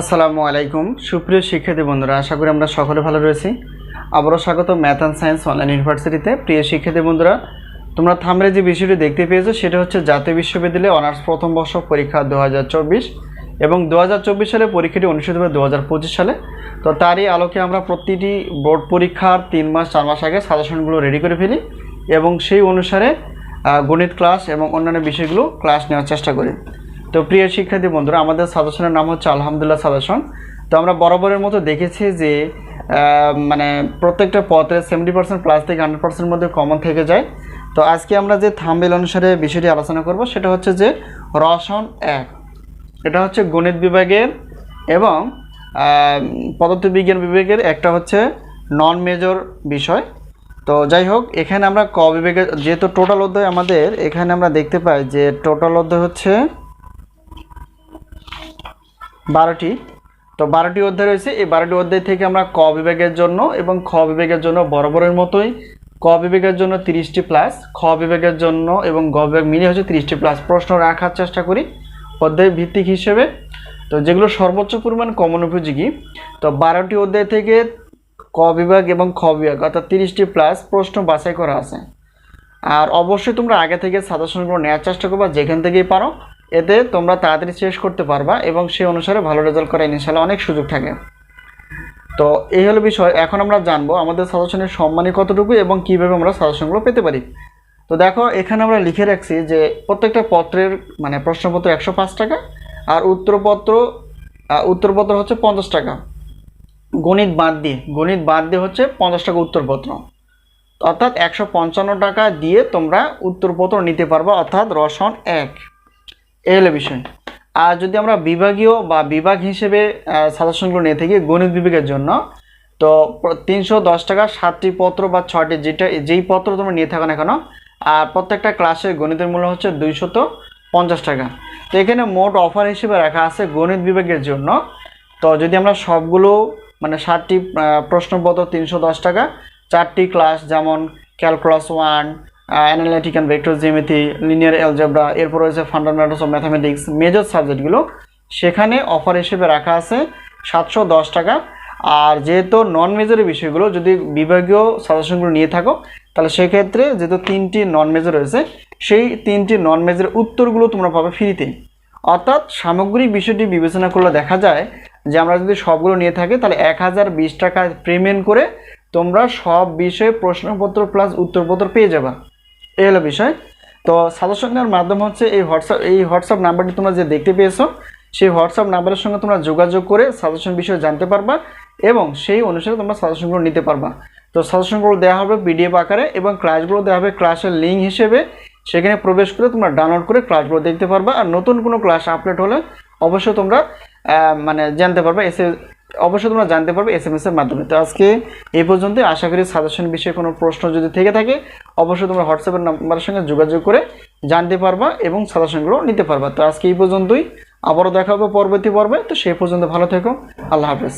আসসালামু আলাইকুম। সুপ্রিয় শিক্ষার্থী বন্ধুরা, আশা করি আমরা সকলে ভালো রয়েছি। আবারও স্বাগত ম্যাথ অ্যান্ড সায়েন্স অনলাইন ইউনিভার্সিটিতে। প্রিয় শিক্ষার্থী বন্ধুরা, তোমরা থামরে যে বিষয়টি দেখতে পেয়েছ, সেটা হচ্ছে জাতীয় বিশ্ববিদ্যালয়ে অনার্স প্রথম বর্ষ পরীক্ষা দু হাজার চব্বিশ এবং দু হাজার চব্বিশ সালে পরীক্ষাটি অনুষ্ঠিত হবে দু হাজার পঁচিশ সালে। তো তারই আলোকে আমরা প্রতিটি বোর্ড পরীক্ষার তিন মাস, চার মাস আগে সাজেশনগুলো রেডি করে ফেলি এবং সেই অনুসারে গণিত ক্লাস এবং অন্যান্য বিষয়গুলো ক্লাস নেওয়ার চেষ্টা করি। তো প্রিয় শিক্ষার্থী বন্ধুরা, আমাদের সাজেশনের নাম হচ্ছে আলহামদুলিল্লাহ সাজেশন। তো আমরা বরাবরের মতো দেখেছি যে মানে প্রত্যেকটা পথে সেভেন্টি পার্সেন্ট প্লাস থেকে হান্ড্রেড পার্সেন্ট মধ্যে কমন থেকে যায়। তো আজকে আমরা যে থাম্বেল অনুসারে বিষয়টি আলোচনা করব, সেটা হচ্ছে যে রসন এক। এটা হচ্ছে গণিত বিভাগের এবং পদার্থবিজ্ঞান বিভাগের একটা হচ্ছে নন মেজর বিষয়। তো যাই হোক, এখানে আমরা ক বিভাগের যেহেতু টোটাল অধ্যায় আমাদের, এখানে আমরা দেখতে পাই যে টোটাল অধ্যায় হচ্ছে বারোটি। তো বারোটি অধ্যায় রয়েছে। এই বারোটি অধ্যায় থেকে আমরা ক বিভাগের জন্য এবং খ বিভাগের জন্য বরাবরের মতোই ক বিভাগের জন্য তিরিশটি প্লাস খ বিভাগের জন্য এবং গ বিভাগ মিলিয়ে হচ্ছে তিরিশটি প্লাস প্রশ্ন রাখার চেষ্টা করি অধ্যায় ভিত্তিক হিসেবে। তো যেগুলো সর্বোচ্চ পরিমাণ কমন উপযোগী, তো বারোটি অধ্যায় থেকে ক বিভাগ এবং খ বিভাগ, অর্থাৎ তিরিশটি প্লাস প্রশ্ন বাছাই করা আছে। আর অবশ্যই তোমরা আগে থেকে সাজেশনগুলো নেওয়ার চেষ্টা করবা যেখান থেকেই পারো। এতে তোমরা তাড়াতাড়ি শেষ করতে পারবা এবং সেই অনুসারে ভালো রেজাল্ট করার ইনশাল্লাহ অনেক সুযোগ থাকে। তো এই হলো বিষয়। এখন আমরা জানব আমাদের সাজেশনের সম্মানী কতটুকু এবং কীভাবে আমরা সাজেশনগুলো পেতে পারি। তো দেখো, এখানে আমরা লিখে রাখছি যে প্রত্যেকটা পত্রের মানে প্রশ্নপত্র একশো পাঁচ টাকা আর উত্তরপত্র উত্তরপত্র হচ্ছে পঞ্চাশ টাকা। গণিত বাদ দিয়ে, গণিত বাদ দিয়ে হচ্ছে পঞ্চাশ টাকা উত্তরপত্র। অর্থাৎ একশো পঞ্চান্ন টাকা দিয়ে তোমরা উত্তরপত্র নিতে পারবা, অর্থাৎ রসন এক। হলো বিষয় আর যদি আমরা বিভাগীয় বা বিভাগ হিসেবে সাজেশনগুলো নিয়ে থাকি গণিত বিভাগের জন্য, তো তিনশো দশ টাকা সাতটি পত্র বা ছয়টি যেটা, যেই পত্র তোমরা নিয়ে থাকো না কেন, আর প্রত্যেকটা ক্লাসের গণিতের মূল্য হচ্ছে দুইশত পঞ্চাশ টাকা। তো এখানে মোট অফার হিসেবে রাখা আছে গণিত বিভাগের জন্য। তো যদি আমরা সবগুলো মানে সাতটি প্রশ্নপত্র তিনশো দশ টাকা, চারটি ক্লাস যেমন calculus one analytic and vector geometry linear algebra এরপর রয়েছে ফান্ডামেন্টালস অফ ম্যাথামেটিক্স মেজর সাবজেক্টগুলো সেখানে অফার হিসেবে রাখা আছে সাতশো দশ টাকা। আর যেহেতু নন মেজরের বিষয়গুলো, যদি বিভাগীয় সাজেশনগুলো নিয়ে থাকো, তাহলে সেক্ষেত্রে যেহেতু তিনটি নন মেজর রয়েছে, সেই তিনটি নন মেজরের উত্তরগুলো তোমরা পাবে ফ্রিতে অর্থাৎ সামগ্রিক বিষয়টি বিবেচনা করলে দেখা যায় যে আমরা যদি সবগুলো নিয়ে থাকি, তাহলে এক হাজার বিশ টাকা পেমেন্ট করে তোমরা সব বিষয়ে প্রশ্নপত্র প্লাস উত্তরপত্র পেয়ে যাবা। এই হলো বিষয়। তো সাজেশন নেওয়ার মাধ্যম হচ্ছে এই হোয়াটসঅ্যাপ এই হোয়াটসঅ্যাপ নাম্বারটি তোমরা যে দেখতে পেয়েছ, সেই হোয়াটসঅ্যাপ নাম্বারের সঙ্গে তোমরা যোগাযোগ করে সাজেশন বিষয়ে জানতে পারবা এবং সেই অনুসারে তোমরা সাজেশনগুলো নিতে পারবা। তো সাজেশনগুলো দেওয়া হবে পিডিএফ আকারে এবং ক্লাসগুলো দেওয়া হবে ক্লাসের লিঙ্ক হিসেবে। সেখানে প্রবেশ করে তোমরা ডাউনলোড করে ক্লাসগুলো দেখতে পারবা। আর নতুন কোনো ক্লাস আপলোড হলে অবশ্যই তোমরা মানে জানতে পারবে, এসে অবশ্যই তোমরা জানতে পারবে এস এম এস এর মাধ্যমে। তো আজকে এই পর্যন্ত আশা করি সাজেশন বিষয়ে কোনো প্রশ্ন যদি থেকে থাকে, অবশ্যই তোমরা হোয়াটসঅ্যাপের নাম্বারের সঙ্গে যোগাযোগ করে জানতে পারবা এবং সাজেশনগুলো নিতে পারবা। তো আজকে এই পর্যন্তই। আবারও দেখা হবে পরবর্তী পর্বে। তো সেই পর্যন্ত ভালো থেকো। আল্লাহ হাফেজ।